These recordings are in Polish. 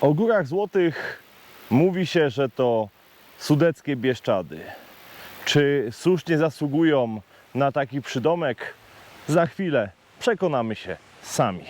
O Górach Złotych mówi się, że to sudeckie Bieszczady. Czy słusznie zasługują na taki przydomek? Za chwilę przekonamy się sami.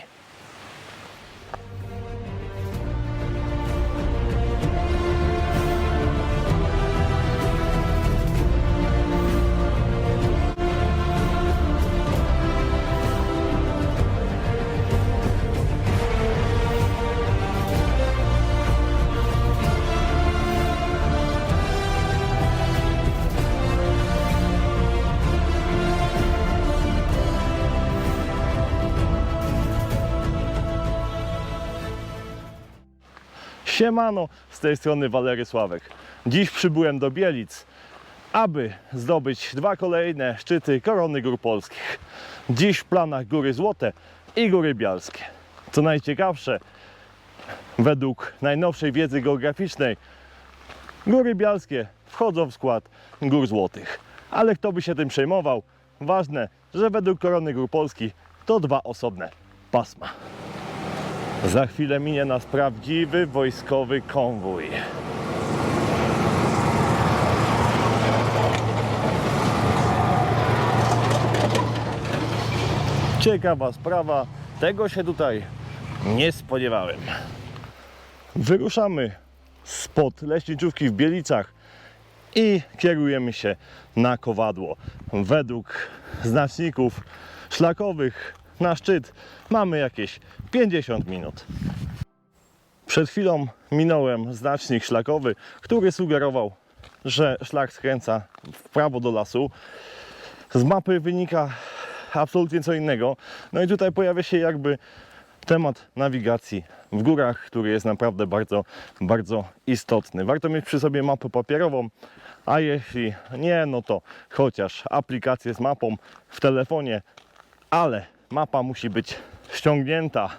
Siemano, z tej strony Walery Sławek. Dziś przybyłem do Bielic, aby zdobyć dwa kolejne szczyty korony gór polskich. Dziś w planach Góry Złote i Góry Bialskie. Co najciekawsze, według najnowszej wiedzy geograficznej, Góry Bialskie wchodzą w skład Gór Złotych. Ale kto by się tym przejmował? Ważne, że według korony gór polskich to dwa osobne pasma. Za chwilę minie nas prawdziwy wojskowy konwój. Ciekawa sprawa, tego się tutaj nie spodziewałem. Wyruszamy spod leśniczówki w Bielicach i kierujemy się na kowadło. Według znaczników szlakowych na szczyt mamy jakieś 50 minut. Przed chwilą minąłem znacznik szlakowy, który sugerował, że szlak skręca w prawo do lasu. Z mapy wynika absolutnie co innego. No i tutaj pojawia się jakby temat nawigacji w górach, który jest naprawdę bardzo, bardzo istotny. Warto mieć przy sobie mapę papierową, a jeśli nie, no to chociaż aplikację z mapą w telefonie, ale mapa musi być ściągnięta,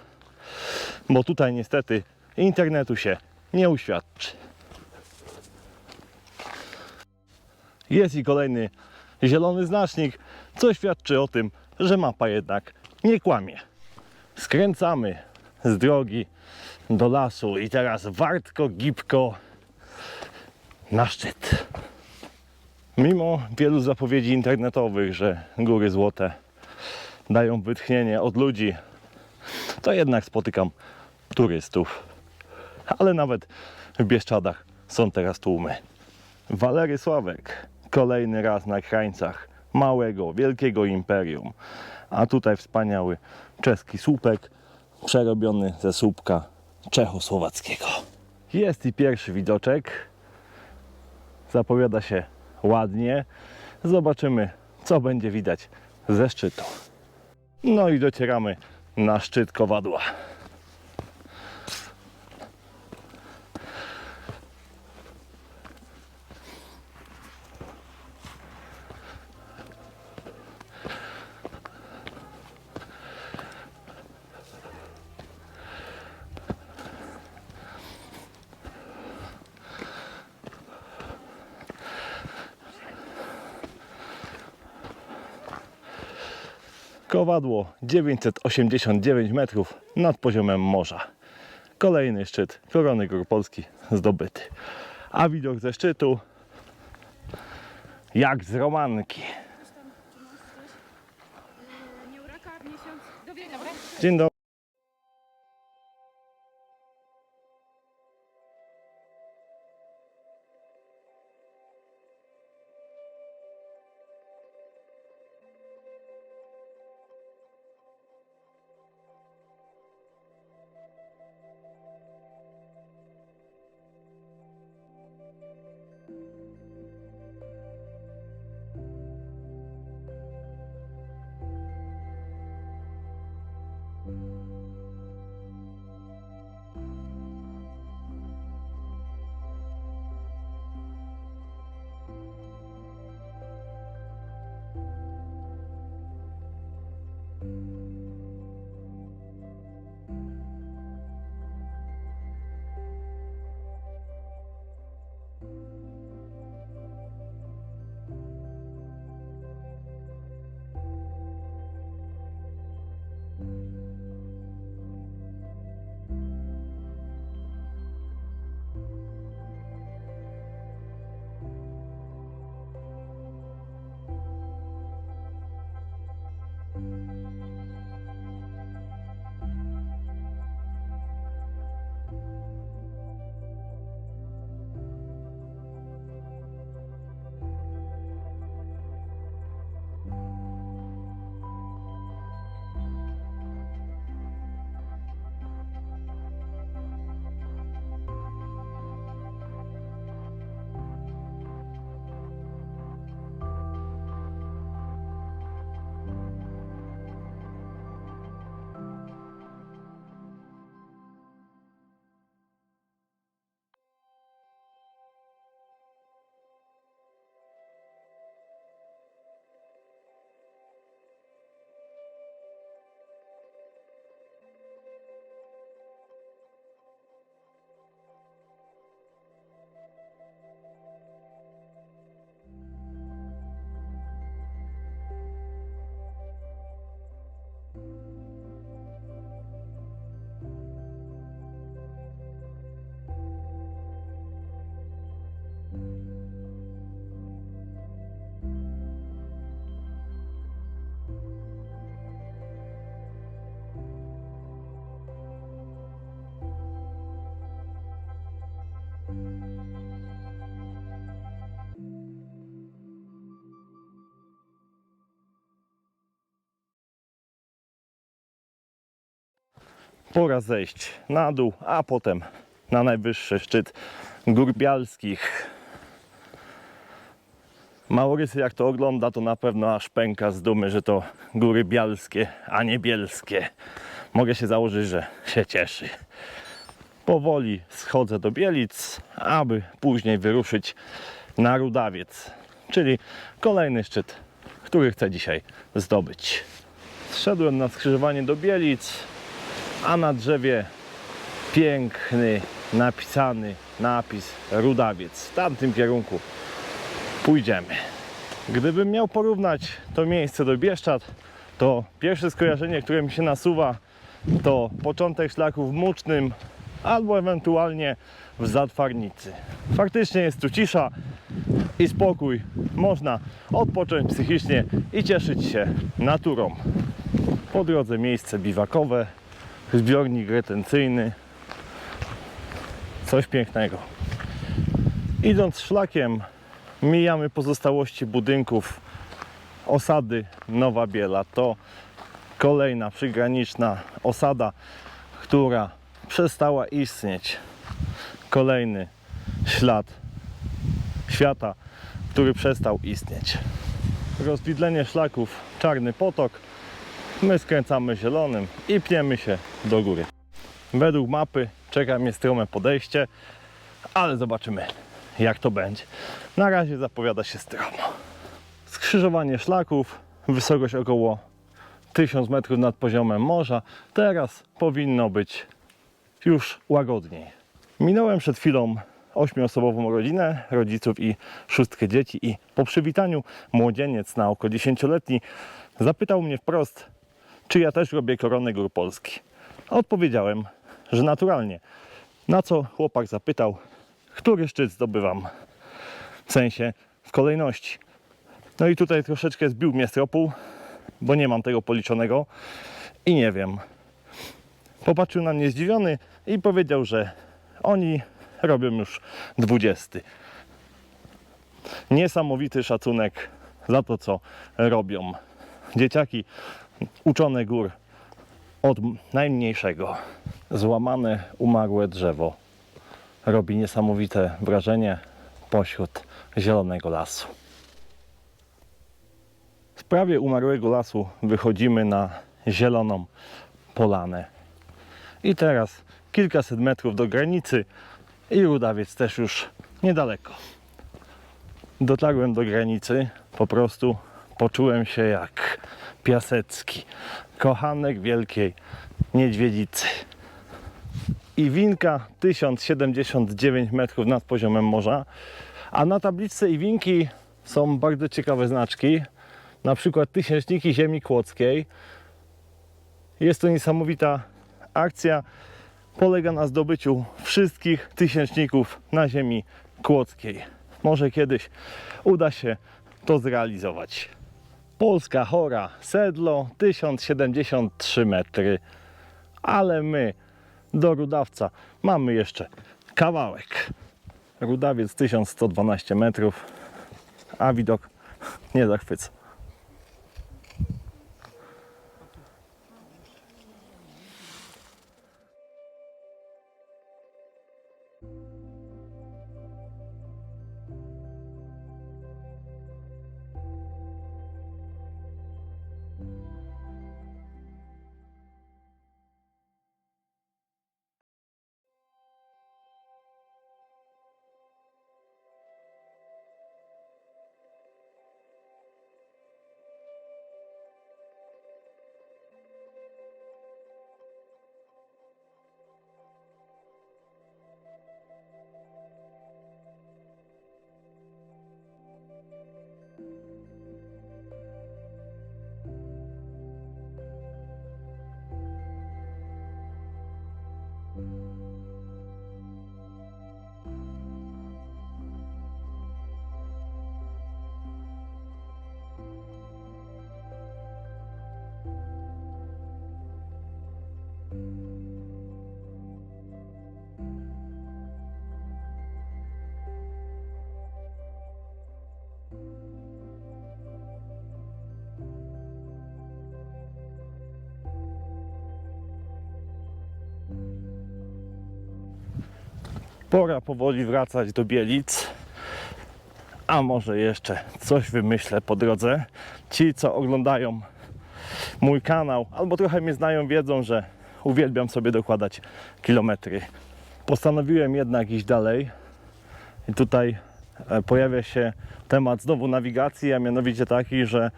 bo tutaj niestety internetu się nie uświadczy. Jest i kolejny zielony znacznik, co świadczy o tym, że mapa jednak nie kłamie. Skręcamy z drogi do lasu i teraz wartko, gibko na szczyt. Mimo wielu zapowiedzi internetowych, że góry złote dają wytchnienie od ludzi, to jednak spotykam turystów. Ale nawet w Bieszczadach są teraz tłumy. Walery Sławek kolejny raz na krańcach małego, wielkiego imperium. A tutaj wspaniały czeski słupek przerobiony ze słupka czechosłowackiego. Jest i pierwszy widoczek. Zapowiada się ładnie. Zobaczymy, co będzie widać ze szczytu. No i docieramy na szczyt kowadła. Kowadło 989 metrów nad poziomem morza. Kolejny szczyt Korony Gór Polski zdobyty. A widok ze szczytu jak z romanki. Dobra? Dzień dobry. Pora zejść na dół, a potem na najwyższy szczyt Gór Bialskich. Małorysy jak to ogląda, to na pewno aż pęka z dumy, że to Góry Bialskie, a nie Bielskie. Mogę się założyć, że się cieszy. Powoli schodzę do Bielic, aby później wyruszyć na Rudawiec, czyli kolejny szczyt, który chcę dzisiaj zdobyć. Zszedłem na skrzyżowanie do Bielic, a na drzewie piękny, napisany napis Rudawiec. W tamtym kierunku pójdziemy. Gdybym miał porównać to miejsce do Bieszczad, to pierwsze skojarzenie, które mi się nasuwa, to początek szlaku w Mucznym albo ewentualnie w Zatwarnicy. Faktycznie jest tu cisza i spokój. Można odpocząć psychicznie i cieszyć się naturą. Po drodze miejsce biwakowe, zbiornik retencyjny. Coś pięknego. Idąc szlakiem, mijamy pozostałości budynków osady Nowa Biela. To kolejna przygraniczna osada, która przestała istnieć. Kolejny ślad świata, który przestał istnieć. Rozwidlenie szlaków Czarny Potok. My skręcamy zielonym i pniemy się do góry. Według mapy czeka mnie strome podejście, ale zobaczymy jak to będzie. Na razie zapowiada się stromo. Skrzyżowanie szlaków, wysokość około 1000 metrów nad poziomem morza. Teraz powinno być już łagodniej. Minąłem przed chwilą ośmioosobową rodzinę, rodziców i szóstkę dzieci i po przywitaniu młodzieniec na około 10-letni zapytał mnie wprost, czy ja też robię koronę gór Polski. Odpowiedziałem, że naturalnie. Na co chłopak zapytał, który szczyt zdobywam. W sensie w kolejności. No i tutaj troszeczkę zbił mnie z tropu, bo nie mam tego policzonego i nie wiem. Popatrzył na mnie zdziwiony i powiedział, że oni robią już 20. Niesamowity szacunek za to, co robią. Dzieciaki uczone gór od najmniejszego. Złamane, umarłe drzewo robi niesamowite wrażenie pośród zielonego lasu. W prawie umarłego lasu wychodzimy na zieloną polanę. I teraz kilkaset metrów do granicy i Rudawiec też już niedaleko. Dotarłem do granicy, po prostu poczułem się jak Piasecki, kochanek wielkiej niedźwiedzicy. Iwinka 1079 metrów nad poziomem morza, a na tabliczce Iwinki są bardzo ciekawe znaczki, na przykład tysięczniki ziemi kłodzkiej. Jest to niesamowita akcja, polega na zdobyciu wszystkich tysięczników na ziemi kłodzkiej. Może kiedyś uda się to zrealizować. Polska chora, sedlo 1073 metry, ale my do Rudawca mamy jeszcze kawałek. Rudawiec 1112 metrów, a widok nie zachwyca. Pora powoli wracać do Bielic. A może jeszcze coś wymyślę po drodze. Ci, co oglądają mój kanał, albo trochę mnie znają, wiedzą, że uwielbiam sobie dokładać kilometry. Postanowiłem jednak iść dalej. I tutaj e, pojawia się temat znowu nawigacji, a mianowicie taki, że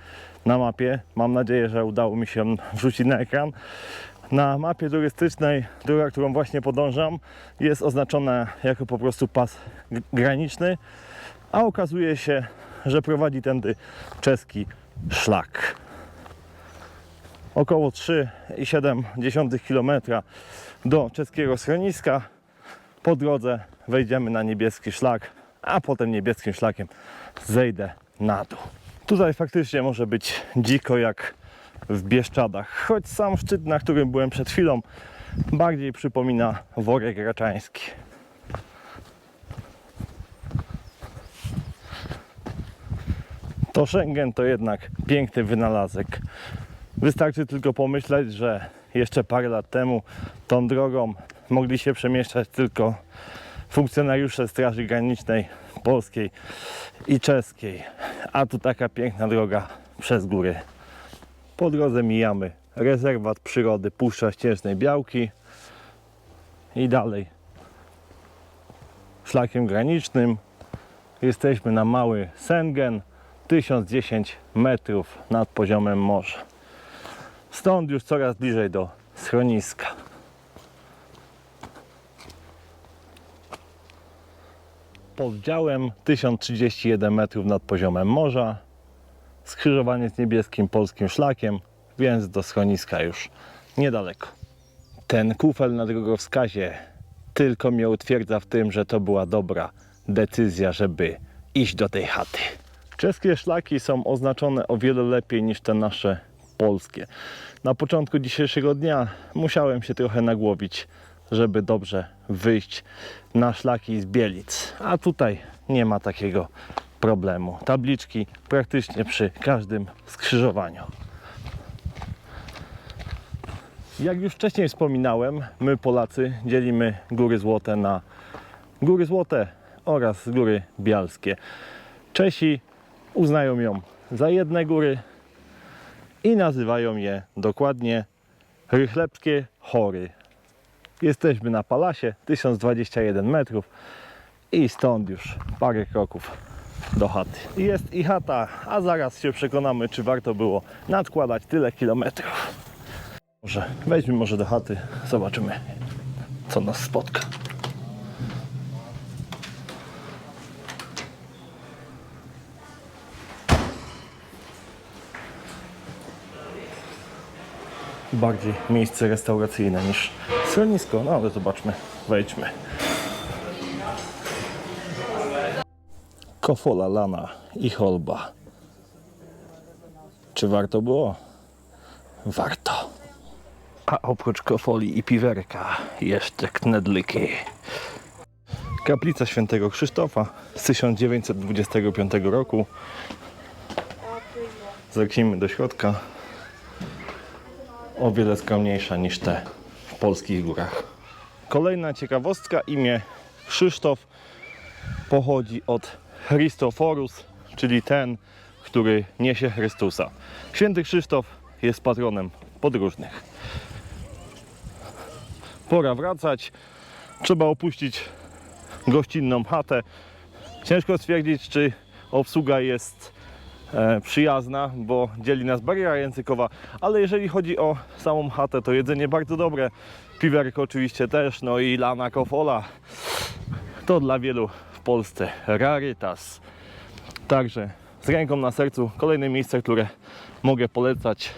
na mapie, mam nadzieję, że udało mi się wrzucić na ekran, na mapie turystycznej, droga, którą właśnie podążam, jest oznaczona jako po prostu pas graniczny, a okazuje się, że prowadzi tędy czeski szlak. Około 3,7 km do czeskiego schroniska. Po drodze wejdziemy na niebieski szlak, a potem niebieskim szlakiem zejdę na dół. Tutaj faktycznie może być dziko jak w Bieszczadach, choć sam szczyt, na którym byłem przed chwilą, bardziej przypomina worek raczański. To Schengen to jednak piękny wynalazek. Wystarczy tylko pomyśleć, że jeszcze parę lat temu tą drogą mogli się przemieszczać tylko funkcjonariusze Straży Granicznej polskiej i czeskiej. A tu taka piękna droga przez góry. Po drodze mijamy rezerwat przyrody Puszcza Ścieżnej Białki i dalej szlakiem granicznym jesteśmy na mały Sengen 1010 metrów nad poziomem morza. Stąd już coraz bliżej do schroniska. Pod działem 1031 metrów nad poziomem morza. Skrzyżowanie z niebieskim polskim szlakiem, więc do schroniska już niedaleko. Ten kufel na drogowskazie tylko mnie utwierdza w tym, że to była dobra decyzja, żeby iść do tej chaty. Czeskie szlaki są oznaczone o wiele lepiej niż te nasze polskie. Na początku dzisiejszego dnia musiałem się trochę nagłowić, żeby dobrze wyjść na szlaki z Bielic. A tutaj nie ma takiego problemu. Tabliczki praktycznie przy każdym skrzyżowaniu. Jak już wcześniej wspominałem, my Polacy dzielimy Góry Złote na Góry Złote oraz Góry Bialskie. Czesi uznają ją za jedne góry i nazywają je dokładnie Rychlebskie Chory. Jesteśmy na Palasie, 1021 metrów i stąd już parę kroków do chaty. Jest i chata, a zaraz się przekonamy, czy warto było nadkładać tyle kilometrów. Może wejdźmy może do chaty, zobaczymy co nas spotka. Bardziej miejsce restauracyjne niż schronisko, no ale zobaczmy, wejdźmy. Kofola lana i holba. Czy warto było? Warto. A oprócz kofoli i piwerka jeszcze knedliki. Kaplica Świętego Krzysztofa z 1925 roku. Zerknijmy do środka. O wiele skromniejsza niż te w polskich górach. Kolejna ciekawostka, imię Krzysztof pochodzi od Christoforus, czyli ten, który niesie Chrystusa. Święty Krzysztof jest patronem podróżnych. Pora wracać. Trzeba opuścić gościnną chatę. Ciężko stwierdzić, czy obsługa jest e, przyjazna, bo dzieli nas bariera językowa, ale jeżeli chodzi o samą chatę, to jedzenie bardzo dobre. Piwerko oczywiście też, no i lana kofola. To dla wielu Polsce rarytas. Także z ręką na sercu kolejne miejsce, które mogę polecać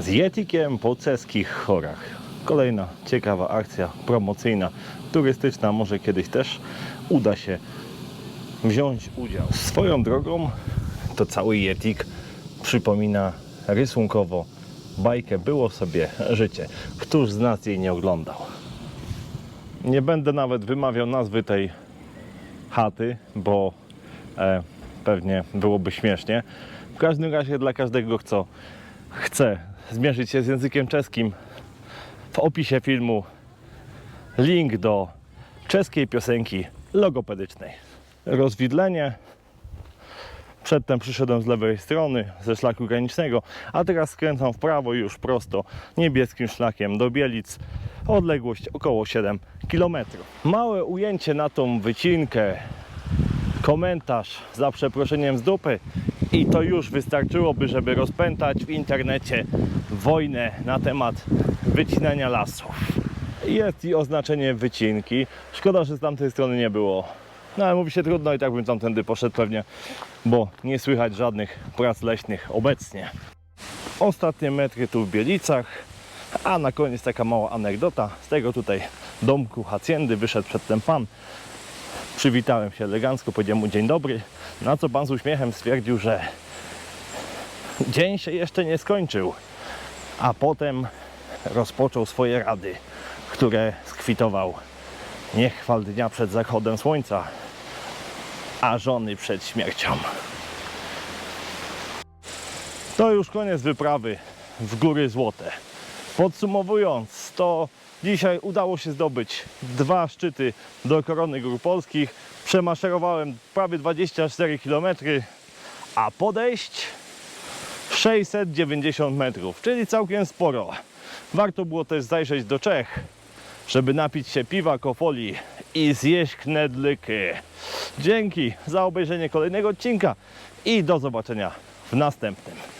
z Jetikiem po ceskich chorach. Kolejna ciekawa akcja promocyjna, turystyczna, może kiedyś też uda się wziąć udział. Swoją drogą to cały Jetik przypomina rysunkowo bajkę Było sobie życie. Któż z nas jej nie oglądał? Nie będę nawet wymawiał nazwy tej chaty, bo e, pewnie byłoby śmiesznie. W każdym razie dla każdego, kto chce zmierzyć się z językiem czeskim, w opisie filmu link do czeskiej piosenki logopedycznej. Rozwidlenie. Przedtem przyszedłem z lewej strony, ze szlaku granicznego, a teraz skręcam w prawo już prosto niebieskim szlakiem do Bielic. Odległość około 7 km. Małe ujęcie na tą wycinkę, komentarz za przeproszeniem z dupy i to już wystarczyłoby, żeby rozpętać w internecie wojnę na temat wycinania lasów. Jest i oznaczenie wycinki. Szkoda, że z tamtej strony nie było. No ale mówi się trudno i tak bym tamtędy poszedł pewnie, bo nie słychać żadnych prac leśnych obecnie. Ostatnie metry tu w Bielicach, a na koniec taka mała anegdota. Z tego tutaj domku hacjendy wyszedł przedtem pan. Przywitałem się elegancko, powiedziałem mu dzień dobry, na co pan z uśmiechem stwierdził, że dzień się jeszcze nie skończył, a potem rozpoczął swoje rady, które skwitował nie chwal dnia przed zachodem słońca, a żony przed śmiercią. To już koniec wyprawy w Góry Złote. Podsumowując, to dzisiaj udało się zdobyć dwa szczyty do Korony Gór Polskich. Przemaszerowałem prawie 24 km, a podejść 690 metrów, czyli całkiem sporo. Warto było też zajrzeć do Czech, żeby napić się piwa, kofoli i zjeść knedlyki. Dzięki za obejrzenie kolejnego odcinka i do zobaczenia w następnym.